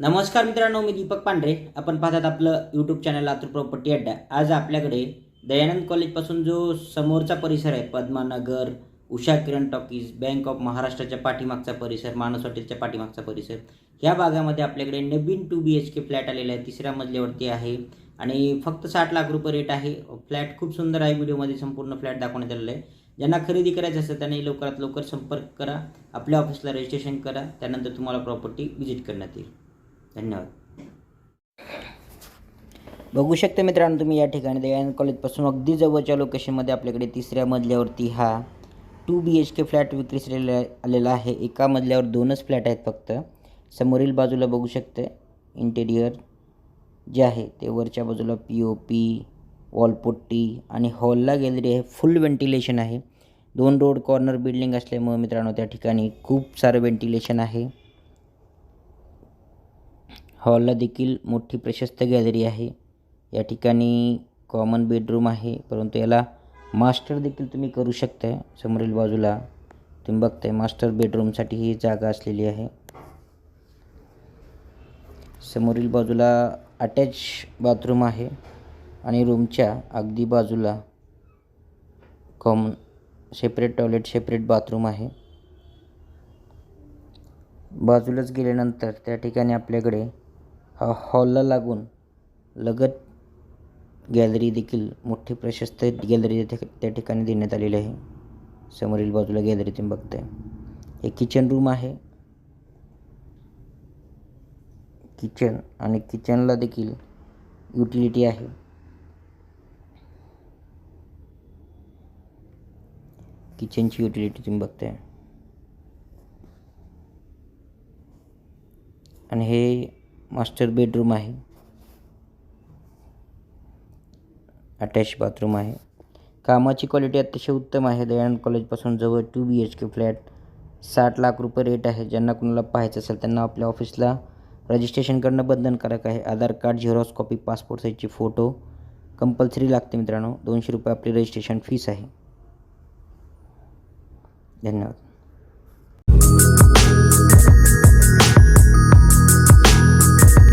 नमस्कार मित्रांनो मी दीपक पांढरे. आपण पाहतात आपलं यूट्यूब चॅनल लातूर प्रॉपर्टी अड्डा. आज आपल्याकडे दयानंद कॉलेजपासून जो समोरचा परिसर आहे Padmanagar Usha Kiran talkies bank of महाराष्ट्राच्या पाठीमागचा परिसर मानस हॉटेलच्या पाठीमागचा परिसर या भागामध्ये आपल्याकडे नवीन two B H K flat आलेला आहे. तिसऱ्या मजल्यावरती आहे आणि फक्त साठ लाख रुपये रेट आहे. फ्लॅट खूप सुंदर आहे. व्हिडिओमध्ये संपूर्ण फ्लॅट दाखवण्यात आलेला आहे. ज्यांना खरेदी करायचं असेल त्यांनी लवकरात लवकर संपर्क करा. आपल्या ऑफिसला रजिस्ट्रेशन करा. त्यानंतर तुम्हाला प्रॉपर्टी व्हिजिट करण्यात येईल. धन्यवाद. बघू शकता मित्रांनो तुम्ही या ठिकाणी दयानंद कॉलेजपासून अगदी जवळच्या लोकेशनमध्ये आपल्याकडे तिसऱ्या मजल्यावरती हा two B H K flat विक्रीस आलेला आहे. एका मजल्यावर दोनच फ्लॅट आहेत फक्त. समोरील बाजूला बघू शकते इंटेरियर जे आहे ते वरच्या बाजूला पी ओ पी वॉलपुट्टी आणि हॉलला गॅलरी आहे फुल व्हेंटिलेशन आहे. दोन रोड कॉर्नर बिल्डिंग असल्यामुळे मित्रांनो त्या ठिकाणी खूप सारं व्हेंटिलेशन आहे. हॉलला देखील मोठी प्रशस्त गॅलरी आहे. या ठिकाणी कॉमन बेडरूम आहे परंतु याला मास्टर देखील तुम्ही करू शकताय. समोरील बाजूला तुम्ही बघताय मास्टर बेडरूमसाठी ही जागा असलेली आहे. समोरील बाजूला अटॅच बाथरूम आहे आणि रूमच्या अगदी बाजूला common separate toilet separate bathroom आहे. बाजूलाच गेल्यानंतर त्या ठिकाणी आपल्याकडे हॉलला लागून लगत गॅलरी देखील मोठी प्रशस्त गॅलरी त्या त्या ठिकाणी देण्यात आलेली आहे. समोरील बाजूला गॅलरी तुम्ही बघताय. हे किचन रूम आहे. किचन आणि किचनला देखील युटिलिटी आहे. किचनची युटिलिटी तुम्ही बघताय. आणि हे मास्टर बेडरूम आहे. अटॅच बाथरूम आहे. कामाची क्वालिटी अतिशय उत्तम आहे. दयानंद कॉलेजपासून जवळ two B H K flat साठ लाख रुपये रेट आहे. ज्यांना कुणाला पाहायचं असेल त्यांना आपल्या ऑफिसला रजिस्ट्रेशन करणं बंधनकारक आहे. Aadhaar card xerox copy passport साईजची फोटो कंपल्सरी लागते मित्रांनो. दोनशे रुपये आपली रजिस्ट्रेशन फीस आहे. धन्यवाद.